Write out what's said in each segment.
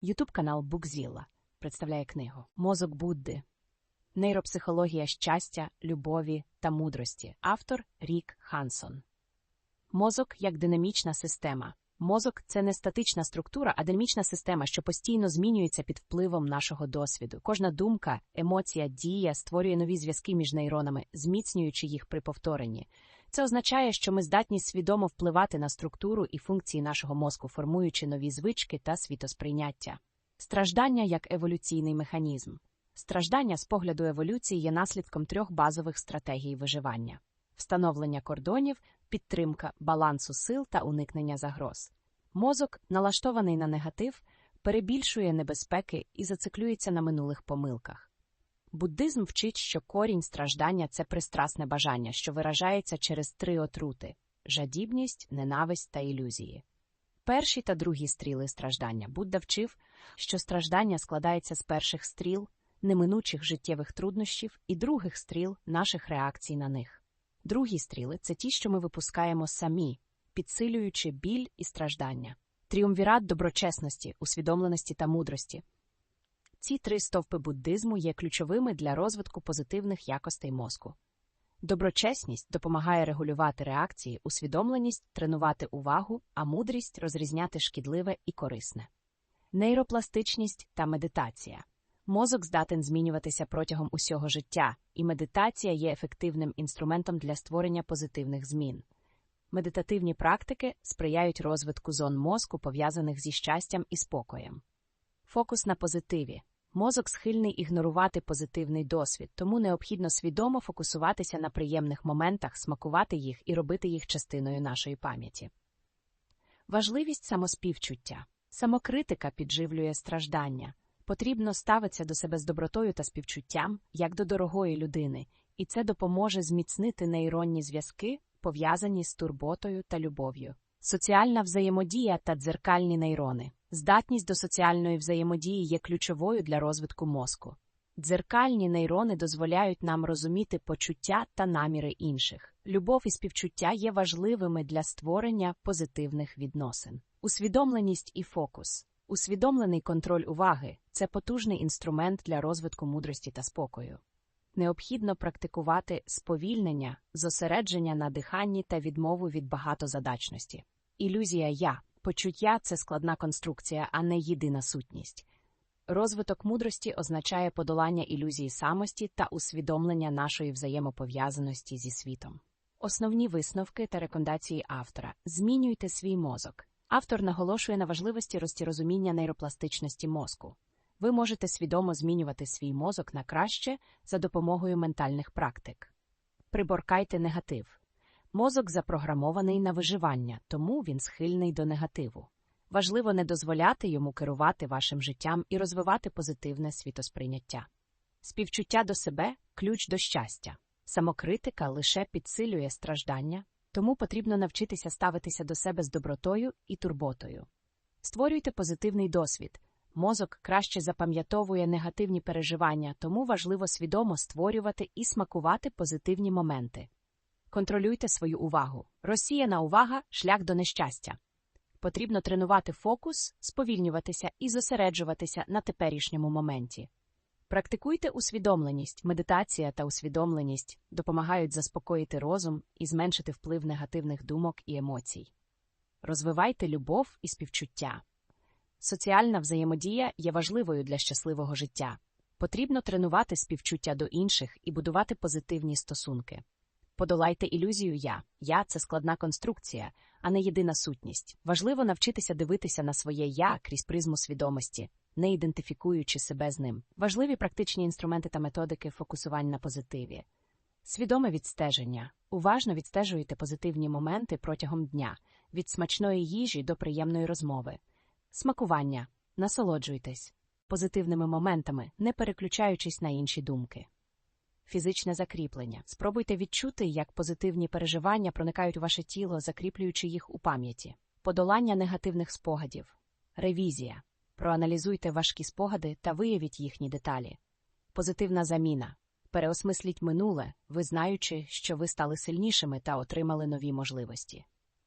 Ютуб канал Букзіла представляє книгу Мозок Будди. Нейропсихологія щастя, любові та мудрості. Автор Рік Хансон. Мозок як динамічна система. Мозок це не статична структура, а динамічна система, що постійно змінюється під впливом нашого досвіду. Кожна думка, емоція, дія створює нові зв'язки між нейронами, зміцнюючи їх при повторенні. Це означає, що ми здатні свідомо впливати на структуру і функції нашого мозку, формуючи нові звички та світосприйняття. Страждання як еволюційний механізм. Страждання з погляду еволюції є наслідком трьох базових стратегій виживання: встановлення кордонів, підтримка балансу сил та уникнення загроз. Мозок, налаштований на негатив, перебільшує небезпеки і зациклюється на минулих помилках. Буддизм вчить, що корінь страждання це пристрасне бажання, що виражається через три отрути жадібність, ненависть та ілюзії. Перші та другі стріли страждання Будда вчив, що страждання складається з перших стріл, неминучих життєвих труднощів і других стріл наших реакцій на них. Другі стріли це ті, що ми випускаємо самі, підсилюючи біль і страждання, тріумвірат доброчесності, усвідомленості та мудрості. Ці три стовпи буддизму є ключовими для розвитку позитивних якостей мозку. Доброчесність допомагає регулювати реакції, усвідомленість тренувати увагу, а мудрість розрізняти шкідливе і корисне. Нейропластичність та медитація. Мозок здатен змінюватися протягом усього життя, і медитація є ефективним інструментом для створення позитивних змін. Медитативні практики сприяють розвитку зон мозку, пов'язаних зі щастям і спокоєм. Фокус на позитиві. Мозок схильний ігнорувати позитивний досвід, тому необхідно свідомо фокусуватися на приємних моментах, смакувати їх і робити їх частиною нашої пам'яті. Важливість самоспівчуття. Самокритика підживлює страждання. Потрібно ставитися до себе з добротою та співчуттям, як до дорогої людини, і це допоможе зміцнити нейронні зв'язки, пов'язані з турботою та любов'ю. Соціальна взаємодія та дзеркальні нейрони. Здатність до соціальної взаємодії є ключовою для розвитку мозку. Дзеркальні нейрони дозволяють нам розуміти почуття та наміри інших. Любов і співчуття є важливими для створення позитивних відносин. Усвідомленість і фокус. Усвідомлений контроль уваги це потужний інструмент для розвитку мудрості та спокою. Необхідно практикувати сповільнення, зосередження на диханні та відмову від багатозадачності. Ілюзія я. Почуття це складна конструкція, а не єдина сутність. Розвиток мудрості означає подолання ілюзії самості та усвідомлення нашої взаємопов'язаності зі світом. Основні висновки та рекомендації автора змінюйте свій мозок. Автор наголошує на важливості розтірозуміння нейропластичності мозку. Ви можете свідомо змінювати свій мозок на краще за допомогою ментальних практик. Приборкайте негатив. Мозок запрограмований на виживання, тому він схильний до негативу. Важливо не дозволяти йому керувати вашим життям і розвивати позитивне світосприйняття. Співчуття до себе ключ до щастя. Самокритика лише підсилює страждання, тому потрібно навчитися ставитися до себе з добротою і турботою. Створюйте позитивний досвід. Мозок краще запам'ятовує негативні переживання, тому важливо свідомо створювати і смакувати позитивні моменти. Контролюйте свою увагу. Розсіяна увага шлях до нещастя. Потрібно тренувати фокус, сповільнюватися і зосереджуватися на теперішньому моменті. Практикуйте усвідомленість, медитація та усвідомленість допомагають заспокоїти розум і зменшити вплив негативних думок і емоцій. Розвивайте любов і співчуття. Соціальна взаємодія є важливою для щасливого життя. Потрібно тренувати співчуття до інших і будувати позитивні стосунки. Подолайте ілюзію я. Я це складна конструкція, а не єдина сутність. Важливо навчитися дивитися на своє я крізь призму свідомості, не ідентифікуючи себе з ним. Важливі практичні інструменти та методики фокусування на позитиві. Свідоме відстеження. Уважно відстежуйте позитивні моменти протягом дня, від смачної їжі до приємної розмови. Смакування. Насолоджуйтесь позитивними моментами, не переключаючись на інші думки. Фізичне закріплення. Спробуйте відчути, як позитивні переживання проникають у ваше тіло, закріплюючи їх у пам'яті. Подолання негативних спогадів. Ревізія. Проаналізуйте важкі спогади та виявіть їхні деталі. Позитивна заміна. Переосмисліть минуле, визнаючи, що ви стали сильнішими та отримали нові можливості.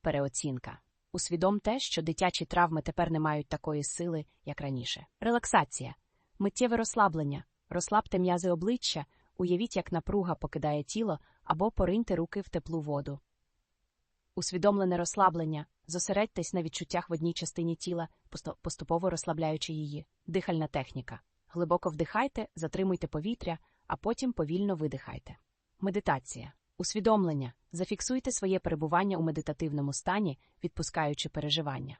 Переоцінка. Усвідом те, що дитячі травми тепер не мають такої сили, як раніше. Релаксація, миттєве розслаблення, розслабте м'язи обличчя, уявіть, як напруга покидає тіло або пориньте руки в теплу воду. Усвідомлене розслаблення, зосередьтесь на відчуттях в одній частині тіла, поступово розслабляючи її. Дихальна техніка. Глибоко вдихайте, затримуйте повітря, а потім повільно видихайте. Медитація. Усвідомлення. Зафіксуйте своє перебування у медитативному стані, відпускаючи переживання.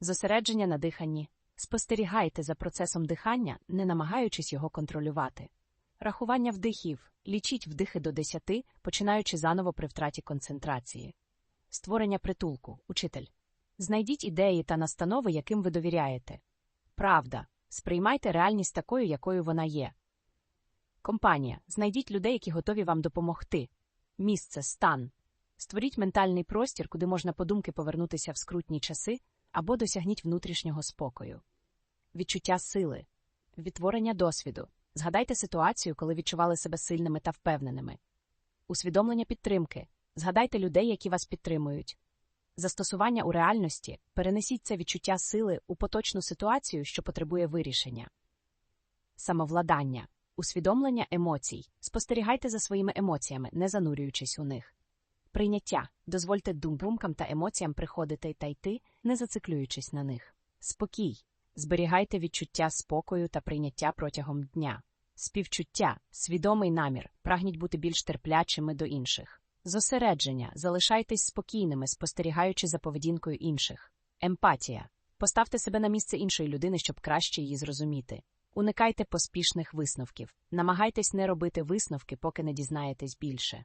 Зосередження на диханні. Спостерігайте за процесом дихання, не намагаючись його контролювати. Рахування вдихів. Лічіть вдихи до 10, починаючи заново при втраті концентрації. Створення притулку. Учитель. Знайдіть ідеї та настанови, яким ви довіряєте. Правда. Сприймайте реальність такою, якою вона є. Компанія. Знайдіть людей, які готові вам допомогти. Місце, стан. Створіть ментальний простір, куди можна подумки повернутися в скрутні часи або досягніть внутрішнього спокою. Відчуття сили, відтворення досвіду. Згадайте ситуацію, коли відчували себе сильними та впевненими. Усвідомлення підтримки. Згадайте людей, які вас підтримують. Застосування у реальності перенесіть це відчуття сили у поточну ситуацію, що потребує вирішення. Самовладання, усвідомлення емоцій. Спостерігайте за своїми емоціями, не занурюючись у них. Прийняття дозвольте думкам та емоціям приходити та йти, не зациклюючись на них. Спокій. Зберігайте відчуття спокою та прийняття протягом дня. Співчуття, свідомий намір, прагніть бути більш терплячими до інших. Зосередження, залишайтесь спокійними, спостерігаючи за поведінкою інших. Емпатія. Поставте себе на місце іншої людини, щоб краще її зрозуміти. Уникайте поспішних висновків. Намагайтесь не робити висновки, поки не дізнаєтесь більше.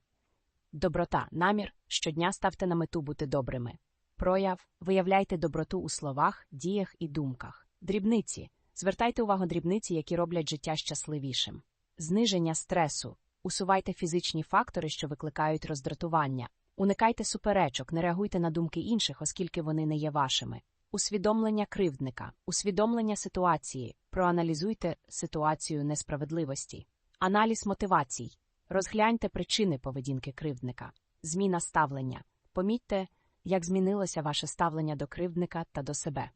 Доброта, намір щодня ставте на мету бути добрими. Прояв виявляйте доброту у словах, діях і думках. Дрібниці. Звертайте увагу дрібниці, які роблять життя щасливішим. Зниження стресу. Усувайте фізичні фактори, що викликають роздратування. Уникайте суперечок, не реагуйте на думки інших, оскільки вони не є вашими. Усвідомлення кривдника, усвідомлення ситуації. Проаналізуйте ситуацію несправедливості. Аналіз мотивацій. Розгляньте причини поведінки кривдника. Зміна ставлення. Помітьте, як змінилося ваше ставлення до кривдника та до себе.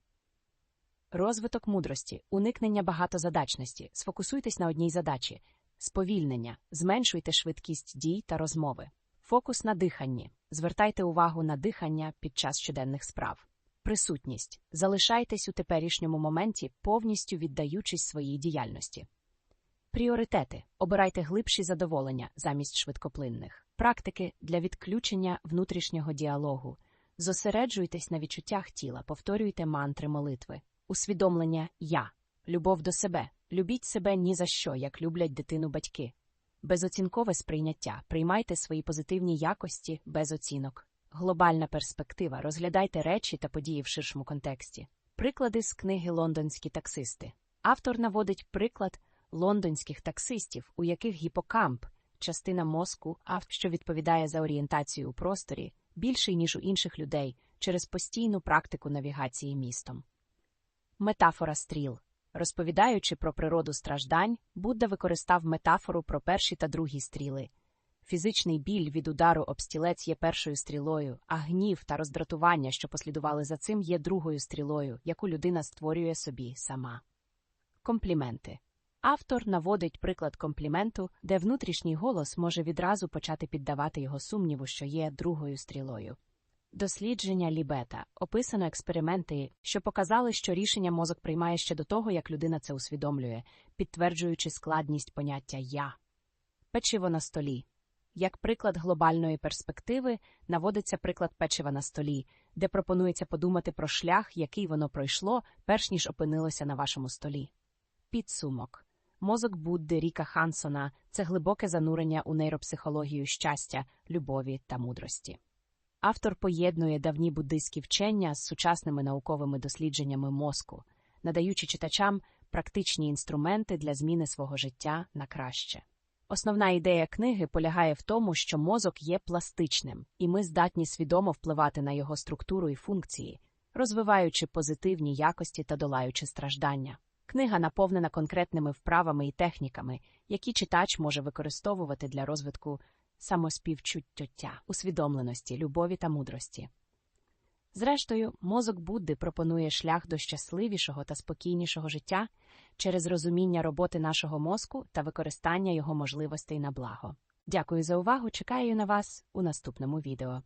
Розвиток мудрості, уникнення багатозадачності. Сфокусуйтесь на одній задачі, сповільнення, зменшуйте швидкість дій та розмови. Фокус на диханні. Звертайте увагу на дихання під час щоденних справ. Присутність. Залишайтесь у теперішньому моменті, повністю віддаючись своїй діяльності. Пріоритети. Обирайте глибші задоволення замість швидкоплинних. Практики для відключення внутрішнього діалогу. Зосереджуйтесь на відчуттях тіла, повторюйте мантри молитви. Усвідомлення Я. Любов до себе. Любіть себе ні за що, як люблять дитину батьки. Безоцінкове сприйняття. Приймайте свої позитивні якості без оцінок. Глобальна перспектива. Розглядайте речі та події в ширшому контексті. Приклади з книги Лондонські таксисти. Автор наводить приклад лондонських таксистів, у яких гіпокамп, частина мозку, що відповідає за орієнтацію у просторі, більший, ніж у інших людей, через постійну практику навігації містом. Метафора стріл. Розповідаючи про природу страждань, Будда використав метафору про перші та другі стріли. Фізичний біль від удару об стілець є першою стрілою, а гнів та роздратування, що послідували за цим, є другою стрілою, яку людина створює собі сама. Компліменти. Автор наводить приклад компліменту, де внутрішній голос може відразу почати піддавати його сумніву, що є другою стрілою. Дослідження лібета описано експерименти, що показали, що рішення мозок приймає ще до того, як людина це усвідомлює, підтверджуючи складність поняття я. Печиво на столі. Як приклад глобальної перспективи наводиться приклад печива на столі, де пропонується подумати про шлях, який воно пройшло, перш ніж опинилося на вашому столі. Підсумок мозок Будди Ріка Хансона це глибоке занурення у нейропсихологію щастя, любові та мудрості. Автор поєднує давні буддийські вчення з сучасними науковими дослідженнями мозку, надаючи читачам практичні інструменти для зміни свого життя на краще. Основна ідея книги полягає в тому, що мозок є пластичним, і ми здатні свідомо впливати на його структуру і функції, розвиваючи позитивні якості та долаючи страждання. Книга наповнена конкретними вправами і техніками, які читач може використовувати для розвитку самоспівчуття, усвідомленості, любові та мудрості. Зрештою, мозок Будди пропонує шлях до щасливішого та спокійнішого життя через розуміння роботи нашого мозку та використання його можливостей на благо. Дякую за увагу. Чекаю на вас у наступному відео.